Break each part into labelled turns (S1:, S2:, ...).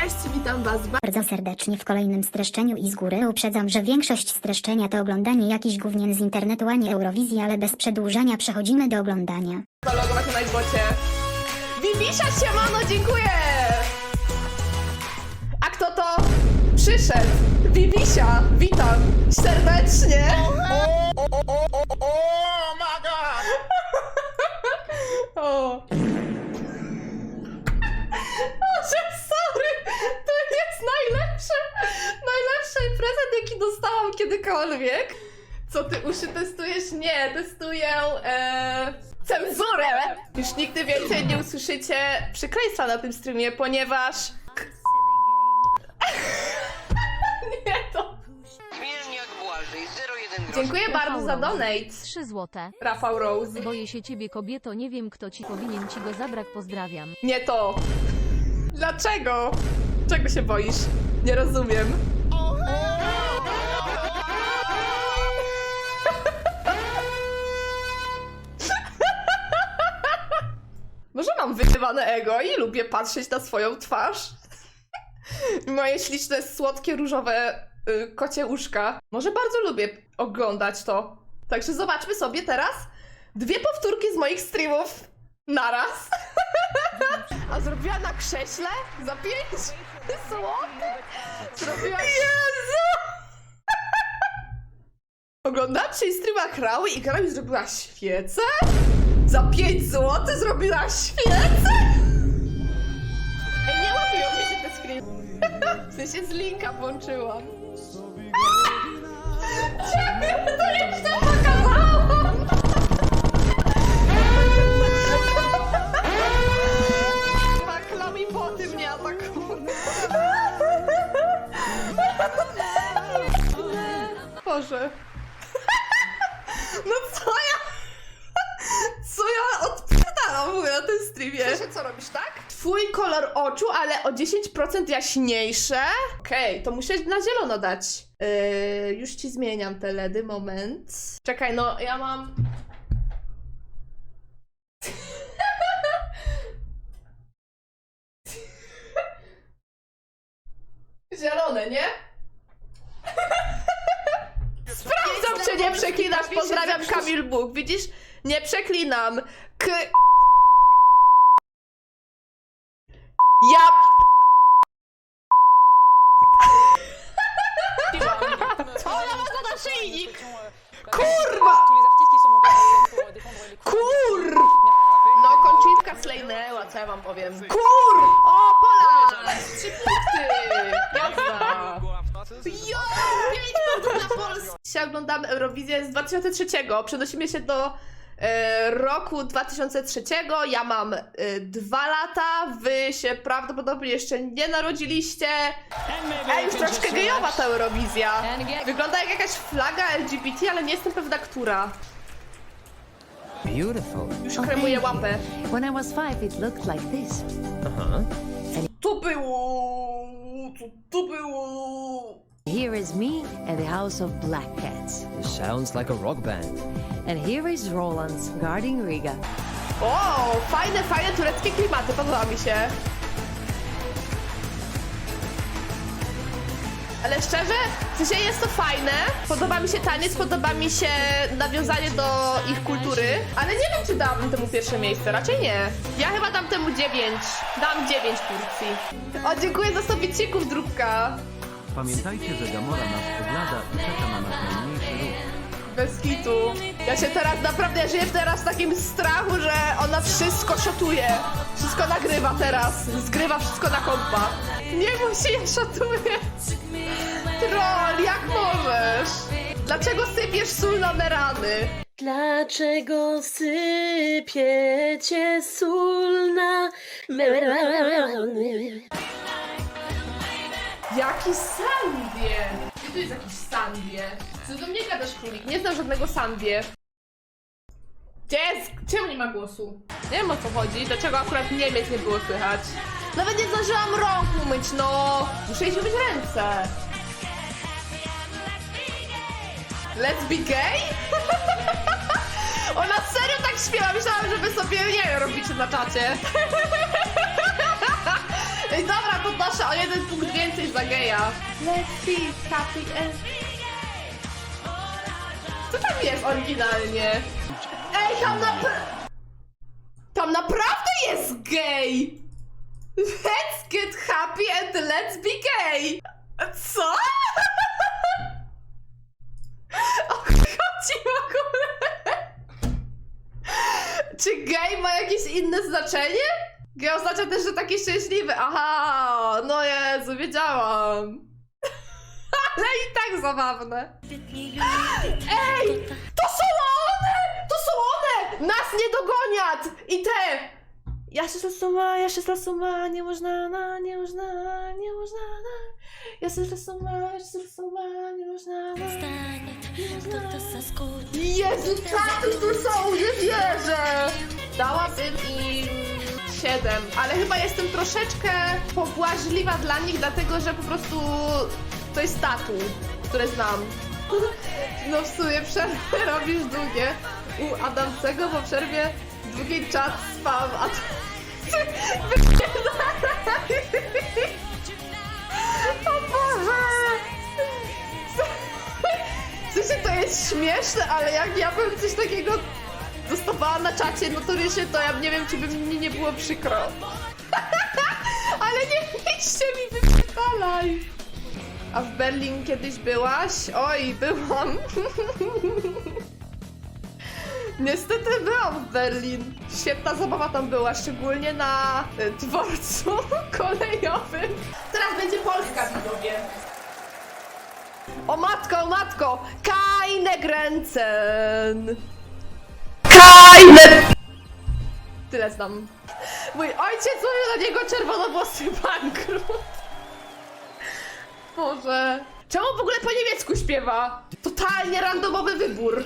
S1: Cześć, witam Was bardzo.
S2: Serdecznie w kolejnym streszczeniu i z góry uprzedzam, że większość streszczenia to oglądanie jakichś gówien z internetu, a nie Eurowizji, ale bez przedłużania przechodzimy do oglądania.
S1: Zalogować na Xboxie. Bibisia siemano, dziękuję! A kto to przyszedł? Bibisia, witam serdecznie. O. kiedykolwiek. Co ty uszy testujesz? Nie, testuję e, cenzurę! Już nigdy więcej nie usłyszycie przekleństwa na tym streamie, ponieważ... nie to.
S3: Zmienniak Błażej 01 groszy.
S1: Dziękuję bardzo za donate,
S4: 3 złote.
S1: Rafał Rose.
S4: Boję się ciebie kobieto, nie wiem kto ci powinien ci go zabrać, pozdrawiam.
S1: Nie to. Dlaczego? Czego się boisz? Nie rozumiem. Może mam wyrywane ego i lubię patrzeć na swoją twarz. Moje śliczne, słodkie, różowe y, kocie uszka. Może bardzo lubię oglądać to. Także zobaczmy sobie teraz dwie powtórki z moich streamów naraz. A zrobiła na krześle za 5 złotych? Zrobiła... Jezu! Oglądacie streama Krały i Krały zrobiła świecę? Za 5 złotych zrobiła świecę? Ej, nie łapią mi się te screen. W sensie z linka włączyłam. Ciebie to jeszcze pokazałam! Maklami po tym nie atakują. Boże. Streamie? Wiesz, co robisz, tak? Twój kolor oczu, ale o 10% jaśniejsze. Okej, to muszę na zielono dać. Yy, już ci zmieniam te LEDy, moment. Czekaj, no ja mam... Zielone, nie? Sprawdzam, czy nie przeklinasz. Pozdrawiam Kamil Bóg. Widzisz? Nie przeklinam. K... Ja... Co ja mam to naszyjnik? Kurwa! Kur! No, końcówka slejnęła, co ja wam powiem. Kur! O, Pola! Trzy punkty! Jazda! Jo! Pięć punktów dla Polski! Dzisiaj oglądamy Eurowizję z 2003. Przenosimy się do roku 2003. Ja mam e, dwa lata, wy się prawdopodobnie jeszcze nie narodziliście. A już troszkę gejowa ta Eurowizja. Wygląda jak jakaś flaga LGBT, ale nie jestem pewna, która.
S5: Beautiful.
S1: Już kremuję łapę.
S6: When I was five, it looked like this.
S5: Uh-huh.
S1: To było... To, to było...
S6: Here is me and the House of Black Cats.
S5: It sounds like a rock band.
S6: And here is Roland's guarding Riga.
S1: O, fajne, fajne tureckie klimaty, podoba mi się. Ale szczerze, w sensie jest to fajne, podoba mi się taniec, podoba mi się nawiązanie do ich kultury, ale nie wiem, czy dałabym temu pierwsze miejsce, raczej nie. Ja chyba dam temu 9, dam 9 Turcji. O, dziękuję za 100 bicików, drubka.
S7: Pamiętajcie, że Gamora nas ogląda i czeka na nasz najmniejszy ruch.
S1: Bez kitu. Ja się teraz naprawdę ja żyję teraz w takim strachu, że ona wszystko szotuje. Wszystko nagrywa teraz. Zgrywa wszystko na kompa. Nie musi, ja szotuję. Troll, jak możesz? Dlaczego sypiesz sól na me rany?
S8: Dlaczego sypiecie sól na me rany?
S1: Jaki sandie? Gdzie tu jest jakiś sandie? Co do mnie gadasz, królik? Nie znam żadnego sandie. Gdzie jest? Czemu nie ma głosu? Nie wiem o co chodzi, dlaczego akurat Niemiec nie było słychać. Nawet nie zdążyłam rąk umyć, no! Muszę iść umyć ręce. Let's be gay? Ona serio tak śpiewa, myślałam, że wy sobie, nie wiem, robicie na czacie. Ej, dobra, podnoszę, O jeden punkt więcej za geja. Let's be happy and... Co tam jest oryginalnie? Ej, tam napra... Tam naprawdę jest gej! Let's get happy and let's be gay! Co? O chodzi w ogóle? Czy gay ma jakieś inne znaczenie? Gay oznacza też, że taki szczęśliwy. Aha, no Jezu, wiedziałam. Ale i tak zabawne. Ej, to są one! To są one! Nas nie dogoniat! I te! Ja się suma, ja się suma, nie można, na, nie można, nie można, na. Ja się suma, ja się suma, nie można, na. Jezu, tak, tu są, nie wierzę! Dałabym im 7, ale chyba jestem troszeczkę pobłażliwa dla nich, dlatego że po prostu to jest tatu, które znam. No w sumie przerwę robisz długie u Adamcego, po przerwie długiej czat spam, a. O Boże! W sensie to jest śmieszne, ale jak ja bym coś takiego dostawała na czacie notorycznie, to ja nie wiem, czy by mi nie było przykro. ale nie mieliście mi wypierdalaj! A w Berlin kiedyś byłaś? Oj, byłam. Niestety byłam w Berlin. Świetna zabawa tam była, szczególnie na y, dworcu kolejowym. Teraz będzie Polska, widzowie. O matko, o matko! Keine Grenzen! Tyle znam. Mój ojciec mówił na niego czerwonowłosy bankrut. Boże. Czemu w ogóle po niemiecku śpiewa? Totalnie randomowy wybór.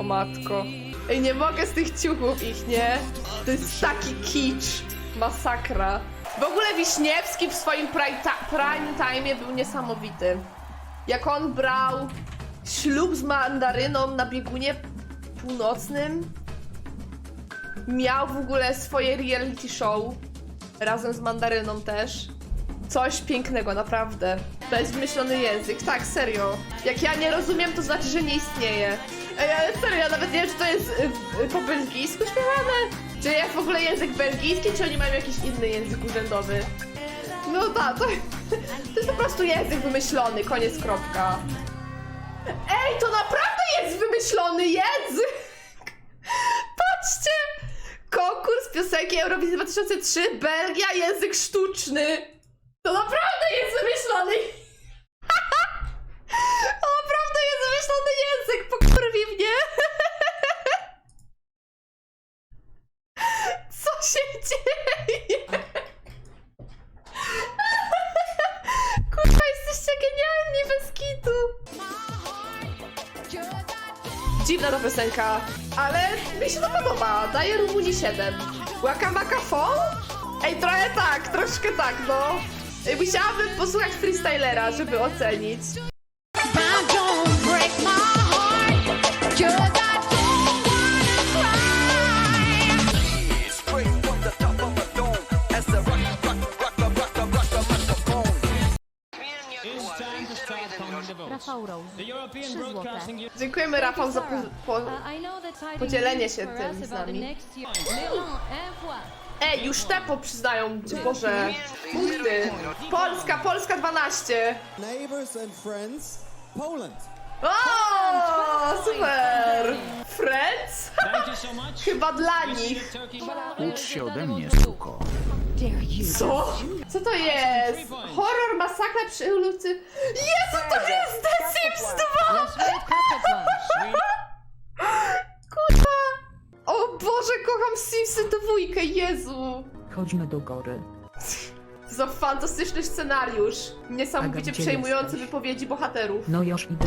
S1: O matko. Ej, nie mogę z tych ciuchów ich, nie? To jest taki kicz. Masakra. W ogóle Wiśniewski w swoim prime, time był niesamowity. Jak on brał ślub z mandaryną na biegunie północnym, miał w ogóle swoje reality show razem z mandaryną też. Coś pięknego, naprawdę. Wymyślony język, tak, serio. Jak ja nie rozumiem, to znaczy, że nie istnieje. Ej, ale serio, ja nawet nie wiem, czy to jest y, y, po belgijsku śpiewane? Czy jest w ogóle język belgijski, czy oni mają jakiś inny język urzędowy? No tak, to, to jest po prostu język wymyślony, koniec, kropka. Ej, to naprawdę jest wymyślony język! Piosenki Eurowizji 2003, Belgia, język sztuczny. To naprawdę jest wymyślony. To naprawdę jest wymyślony język, pokurwi mnie. Co się dzieje? Kurwa, jesteście genialni bez kitu. Dziwna ta piosenka, ale mi się to podoba. Daję Rumunii 7. Łaka maka phone? Ej, trochę tak, troszkę tak, no. Musiałabym posłuchać freestylera, żeby ocenić.
S4: Rafał Rose. 3 złote.
S1: Dziękujemy Rafał za po, po... Podzielenie się tym z nami.
S4: Ewa.
S1: Ej, już tempo przyznają, Boże. Punkty. Polska, Polska 12.
S9: neighbors and friends, Poland.
S1: O, super! Friends? Chyba dla nich.
S10: Ucz się ode mnie, suko.
S1: Co? Co to jest? Masakra przy ulicy. Jezu, to jest The Sims 2!
S4: Let's wait, Papa
S1: Kurwa! O Boże, kocham Simsy dwójkę, Jezu!
S11: Chodźmy do góry.
S1: Za fantastyczny scenariusz. Niesamowicie
S11: Aga, gdzie
S1: przejmujące
S11: jesteś?
S1: wypowiedzi bohaterów.
S11: No już idę.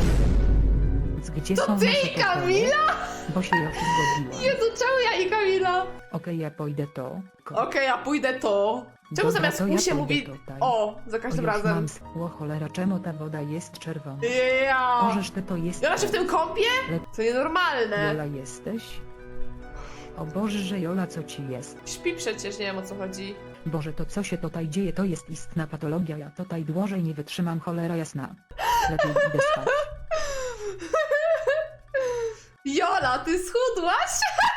S11: Gdzie
S1: To
S11: są
S1: ty
S11: nasze
S1: i
S11: pokoje?
S1: Kamila?
S11: Bo się już zgodziłam.
S1: Jezu, czemu ja i Kamila?
S11: Okej, ja pójdę to. Ko-
S1: Okej, ja pójdę to. Czemu
S11: Dobra,
S1: zamiast
S11: to ja
S1: się mówi
S11: tutaj.
S1: o za
S11: O,
S1: każdym
S11: już
S1: razem?
S11: mam s- O cholera, czemu ta woda jest czerwona?
S1: Ja.
S11: Możesz ty to jest...
S1: Ja się w tym kąpie?
S11: Le-
S1: To nienormalne.
S11: Lola jesteś? O Boże, że Jola, co ci jest?
S1: Śpi przecież, nie wiem o co chodzi.
S11: Boże, to co się tutaj dzieje, to jest istna patologia, ja tutaj dłużej nie wytrzymam, cholera jasna. Lepiej idę spać.
S1: Jola, ty schudłaś?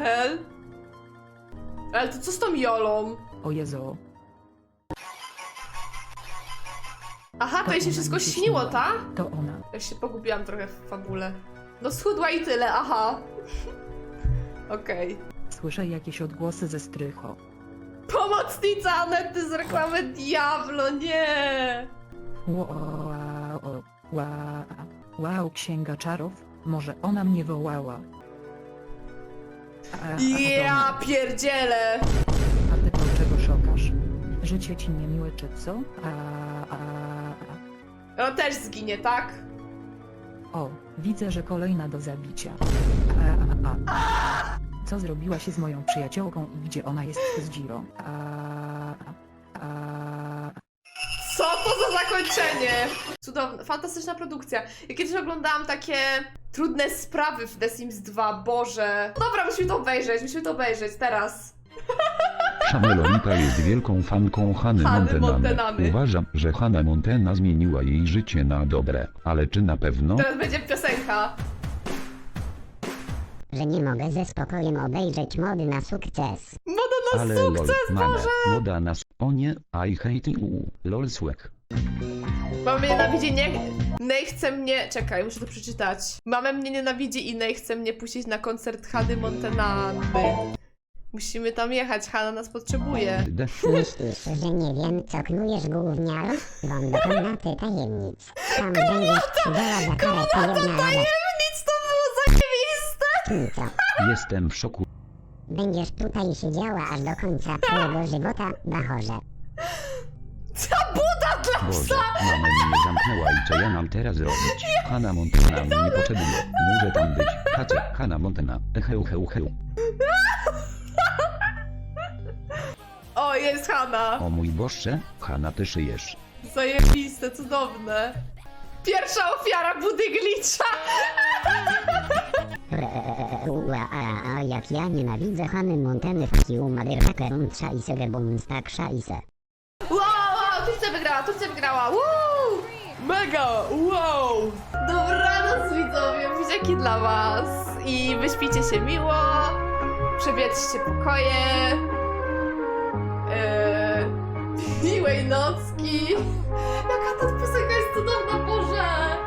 S1: hell? Ale to co z tą Jolą?
S11: O Jezu.
S1: Aha, to jej się
S11: ona
S1: wszystko
S11: mi się
S1: śniło,
S11: śniła.
S1: tak?
S11: To ona.
S1: Ja się pogubiłam trochę w fabule. No schudła i tyle, aha. Okej.
S11: Słyszę jakieś odgłosy ze strycho.
S1: Pomocnica Anety z reklamy Diablo, nie!
S11: Wow, wow, wow, księga czarów? Może ona mnie wołała? A, a,
S1: Ja
S11: a,
S1: pierdzielę!
S11: a ty to czego szokasz? Życie ci niemiłe czy co? A, a, a.
S1: Ona też zginie, tak?
S11: O, widzę, że kolejna do zabicia. A, a, a. Co zrobiła się z moją przyjaciółką i gdzie ona jest z Giro? A, a, a.
S1: Co to za zakończenie? Cudowna, fantastyczna produkcja. Ja kiedyś oglądałam takie trudne sprawy w The Sims 2, Boże. Dobra, musimy to obejrzeć, musimy to obejrzeć teraz.
S10: Szamelonka jest wielką fanką Hany
S1: Hany
S10: Montenany.
S1: Montenany.
S10: Uważam, że Hanna Montana zmieniła jej życie na dobre, ale czy na pewno?
S1: Teraz będzie piosenka.
S2: Że nie mogę ze spokojem obejrzeć mody na sukces.
S1: Moda na
S10: Ale
S1: sukces,
S10: lol, mane,
S1: Boże!
S10: moda nas, o nie, I hate you, lol słek.
S1: Mamy mnie nienawidzi, nie... Nej chce mnie... Czekaj, muszę to przeczytać. Mamy mnie nienawidzi i Nej chce mnie puścić na koncert Hany Montenany. Musimy tam jechać, Hanna nas potrzebuje.
S2: Myślisz, że nie wiem, co knujesz gówniaro? Wam do komnaty tajemnic. Tam będziesz cudowna za karę rada
S1: Nic to było zajebiste!
S10: Jestem w szoku.
S2: Będziesz tutaj siedziała aż do końca twojego żywota, bachorze.
S1: Ta buda dla
S10: Boże, mama mnie zamknęła i co ja mam teraz robić? Hanna Montana mnie nie potrzebuje. Muszę tam być. Hace, Hanna Montana. Heu, heu, heu.
S1: O, jest Hanna!
S10: O mój Boże, Hanna ty szyjesz.
S1: Zajebiste, cudowne. Pierwsza ofiara budy glitcha!
S2: Ua, a, a jak ja nienawidzę Hany Montany w kiu motherfuckerun trzajse gebumstak szajse.
S1: Wow, wow, Turcja wygrała, Turcja wygrała, woo! Mega, wow! Dobranoc widzowie, buziaki dla was i wyśpijcie się miło, przebierzcie pokoje, eee, miłej nocki. Jaka ta piosenka jest cudowna!